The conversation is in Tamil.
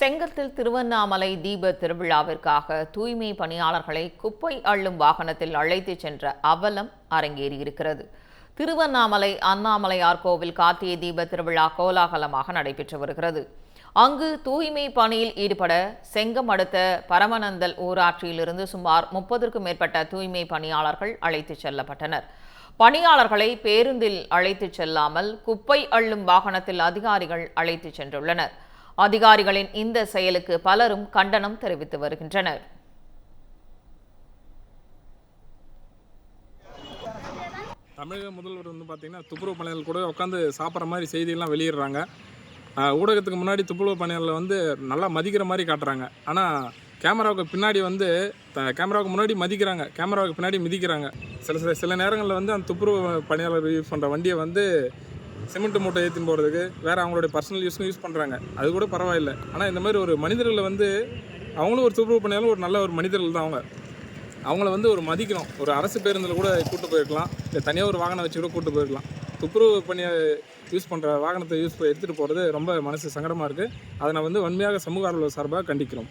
செங்கத்தில் திருவண்ணாமலை தீப திருவிழாவிற்காக தூய்மை பணியாளர்களை குப்பை அள்ளும் வாகனத்தில் அழைத்துச் சென்ற அவலம் அரங்கேறியிருக்கிறது. திருவண்ணாமலை அண்ணாமலையார் கோவில் கார்த்திகை தீப திருவிழா கோலாகலமாக நடைபெற்று வருகிறது. அங்கு தூய்மை பணியில் ஈடுபட செங்கம் அடுத்த பரமநந்தல் ஊராட்சியிலிருந்து சுமார் முப்பதற்கும் மேற்பட்ட தூய்மை பணியாளர்கள் அழைத்துச் செல்லப்பட்டனர். பணியாளர்களை பேருந்தில் அழைத்துச் செல்லாமல் குப்பை அள்ளும் வாகனத்தில் அதிகாரிகள் அழைத்துச் சென்றுள்ளனர். அதிகாரிகளின் இந்த செயலுக்கு பலரும் கண்டனம் தெரிவித்து வருகின்றனர். தமிழக முதல்வர் வந்து பார்த்தீங்கன்னா துப்புரவு பணியாளர் கூட உட்காந்து சாப்பிட்ற மாதிரி செய்தியெல்லாம் வெளியிடுறாங்க. ஊடகத்துக்கு முன்னாடி துப்புரவு பணியாளர்களை வந்து நல்லா மதிக்கிற மாதிரி காட்டுறாங்க. ஆனால் கேமராவுக்கு பின்னாடி வந்து த- கேமராவுக்கு முன்னாடி மதிக்கிறாங்க. கேமராவுக்கு பின்னாடி மிதிக்கிறாங்க. சில சில சில நேரங்களில் வந்து அந்த துப்புரவு பணியாளர் யூஸ் பண்ணுற வண்டியை வந்து சிமெண்ட் மூட்டை ஏற்றின்னு போகிறதுக்கு வேறு அவங்களுடைய பர்சனல் யூஸ்க்கும் யூஸ் பண்ணுறாங்க அது கூட பரவாயில்லை. ஆனால் இந்த மாதிரி ஒரு மனிதர்களை வந்து அவங்களும் ஒரு துப்புரவு பண்ணியாலும் ஒரு நல்ல ஒரு மனிதர்கள் தான் அவங்க. அவங்கள வந்து ஒரு மதிக்கணும். ஒரு அரசு பேருந்தில் கூட கூட்டு போயிருக்கலாம். இல்லை தனியாக ஒரு வாகனம் வச்சு கூட கூப்பிட்டு போயிருக்கலாம். துப்புரவு பணியை யூஸ் பண்ணுற வாகனத்தை யூஸ் எடுத்துகிட்டு போகிறது ரொம்ப மனசு சங்கடமாக இருக்குது அதை நான் வந்து வன்மையாக சமூக ஆர்வலர் சார்பாக கண்டிக்கிறோம்.